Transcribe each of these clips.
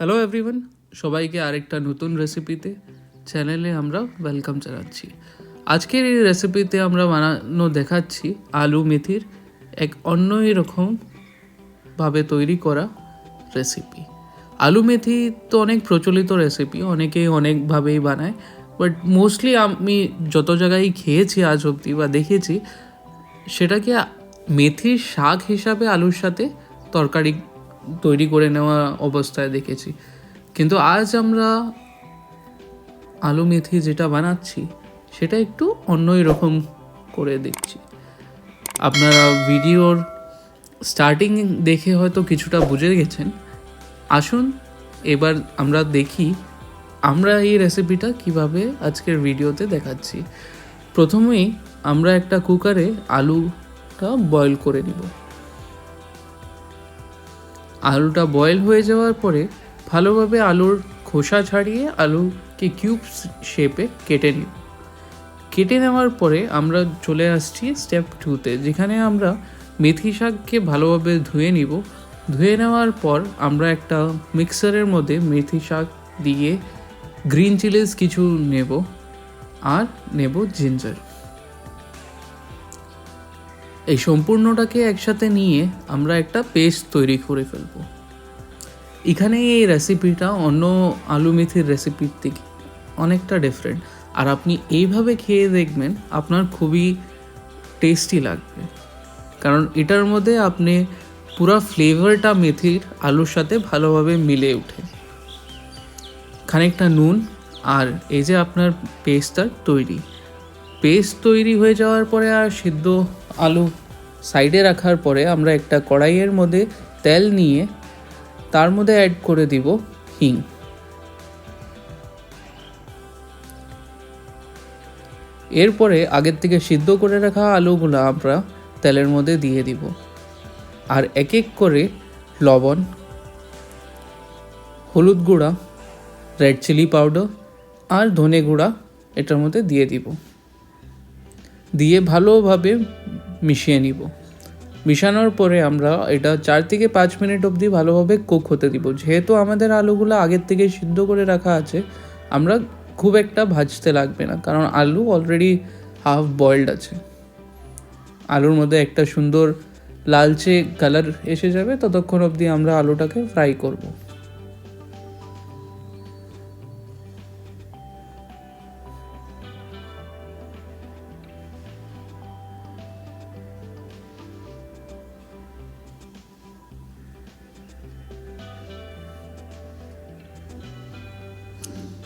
Hello everyone সবাইকে আরেকটা নতুন রেসিপিতে চ্যানেলে আমরা ওয়েলকাম জানাচ্ছি। আজকের এই রেসিপিতে আমরা বানানো দেখাচ্ছি আলু মেথির এক অন্যই রকম ভাবে তৈরি করা রেসিপি আলু মেথি তো অনেক প্রচলিত রেসিপি অনেকেই অনেকভাবেই বানায় বাট মোস্টলি আমি যত জায়গায় খেয়েছি আজ অবধি বা দেখেছি, সেটাকে মেথির শাক হিসাবে আলুর সাথে তরকারি তৈরি করে নেওয়া অবস্থায় দেখেছি। কিন্তু আজ আমরা আলু মেথি যেটা বানাচ্ছি, সেটা একটু অন্যই রকম করে দেখছি। আপনারা ভিডিওর স্টার্টিং দেখে হয়তো কিছুটা বুঝে গেছেন। আসুন, এবার আমরা দেখি আমরা এই রেসিপিটা কীভাবে আজকের ভিডিওতে দেখাচ্ছি। প্রথমেই আমরা একটা কুকারে আলুটা বয়েল করে নিব। আলুটা বয়েল হয়ে যাওয়ার পরে ভালোভাবে আলুর খোসা ছাড়িয়ে আলুকে কিউব শেপে কেটে নিব কেটে নেওয়ার পরে আমরা চলে আসছি স্টেপ টুতে যেখানে আমরা মেথি শাককে ভালোভাবে ধুয়ে নিব। ধুয়ে নেওয়ার পর আমরা একটা মিক্সারের মধ্যে মেথি শাক দিয়ে গ্রিন চিলিস কিছু নেব, আর নেব জিঞ্জার এই সম্পূর্ণটাকে একসাথে নিয়ে আমরা একটা পেস্ট তৈরি করে ফেলব। এখানে এই রেসিপিটা অন্য আলু মেথির রেসিপির থেকে অনেকটা ডিফারেন্ট আর আপনি এইভাবে খেয়ে দেখবেন আপনার খুবই টেস্টি লাগবে। কারণ এটার মধ্যে আপনি পুরো ফ্লেভারটা মেথির আলুর সাথে ভালোভাবে মিলে ওঠে। খানিকটা নুন আর এই যে আপনার পেস্টটা তৈরি। পেস্ট তৈরি হয়ে যাওয়ার পরে আর সিদ্ধ আলু সাইডে রাখার পরে আমরা একটা কড়াইয়ের মধ্যে তেল নিয়ে তার মধ্যে অ্যাড করে দিব হিং। এরপরে আগের থেকে সিদ্ধ করে রাখা আলুগুলো আমরা তেলের মধ্যে দিয়ে দিব। আর এক এক করে লবণ, হলুদ গুঁড়া রেড চিলি পাউডার আর ধনে গুঁড়া এটার মধ্যে দিয়ে দিব। দিয়ে ভালোভাবে মিশিয়ে নিব। মিশানোর পরে আমরা এটা চার থেকে পাঁচ মিনিট অবধি ভালোভাবে কুক হতে দিব। যেহেতু আমাদের আলুগুলো আগের থেকে সিদ্ধ করে রাখা আছে, আমরা খুব একটা ভাজতে লাগবে না, কারণ আলু অলরেডি হাফ বয়েলড আছে। আলুর মধ্যে একটা সুন্দর লালচে কালার এসে যাবে, ততক্ষণ অবধি আমরা আলুটাকে ফ্রাই করব।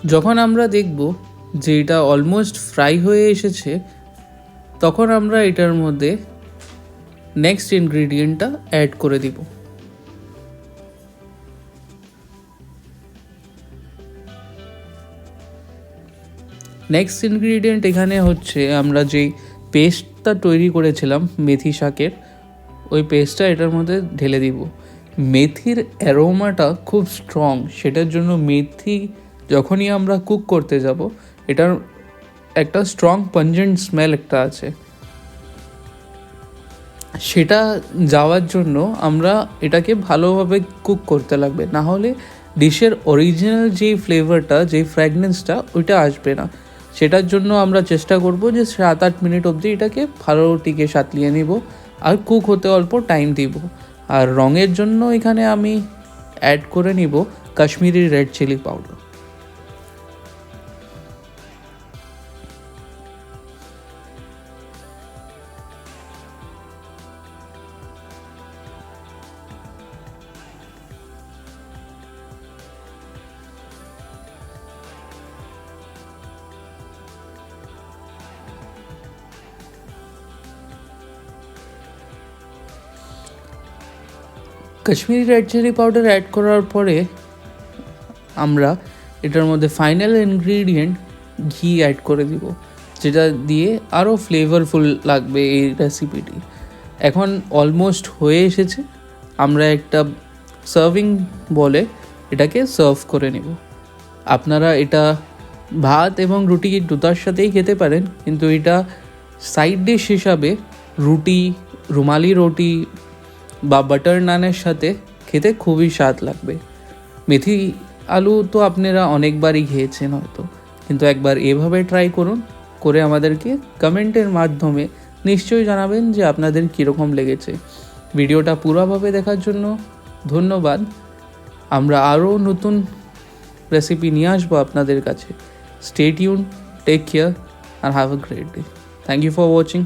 যখন আমরা দেখব যে এটা অলমোস্ট ফ্রাই হয়ে এসেছে, তখন আমরা এটার মধ্যে নেক্সট ইনগ্রিডিয়েন্টটা অ্যাড করে দিব। নেক্সট ইনগ্রিডিয়েন্ট এখানে হচ্ছে আমরা যেই পেস্টটা তৈরি করেছিলাম, মেথি শাকের, ওই পেস্টটা এটার মধ্যে ঢেলে দিব। মেথির অ্যারোমাটা খুব স্ট্রং সেটার জন্য মেথি যখনই আমরা কুক করতে যাব, এটার একটা স্ট্রং পঞ্জেন্ট স্মেল একটা আছে। সেটা যাওয়ার জন্য আমরা এটাকে ভালোভাবে কুক করতে লাগবে। না হলে ডিশের অরিজিনাল যেই ফ্লেভারটা যেই ফ্র্যাগনেন্সটা ওইটা আসবে না। সেটার জন্য আমরা চেষ্টা করব যে সাত আট মিনিট অবধি এটাকে ভালো টিকে সাতলিয়ে নিব আর কুক হতে অল্প টাইম দিব। আর রঙের জন্য এখানে আমি অ্যাড করে নিব Kashmiri red chilli powder Kashmiri red chilli powder add করার পরে আমরা এটার মধ্যে ফাইনাল ইনগ্রিডিয়েন্ট ঘি অ্যাড করে দিব, যেটা দিয়ে আরও ফ্লেভারফুল লাগবে এই রেসিপিটি এখন অলমোস্ট হয়ে এসেছে, আমরা একটা সার্ভিং বলে এটাকে সার্ভ করে নেব। আপনারা এটা ভাত এবং রুটি দুটার সাথেই খেতে পারেন, কিন্তু এটা সাইড ডিশ হিসাবে রুটি, রুমালি রুটি বা বাটার নানের সাথে খেতে খুবই স্বাদ লাগবে। মেথি আলু তো আপনারা অনেকবারই খেয়েছেন হয়তো, কিন্তু একবার এভাবে ট্রাই করুন, করে আমাদেরকে কমেন্টের মাধ্যমে নিশ্চয়ই জানাবেন যে আপনাদের কীরকম লেগেছে। ভিডিওটা পুরোভাবে দেখার জন্য ধন্যবাদ। আমরা আরও নতুন রেসিপি নিয়ে আসব আপনাদের কাছে। স্টেট ইউন take care R have a great day thank you for watching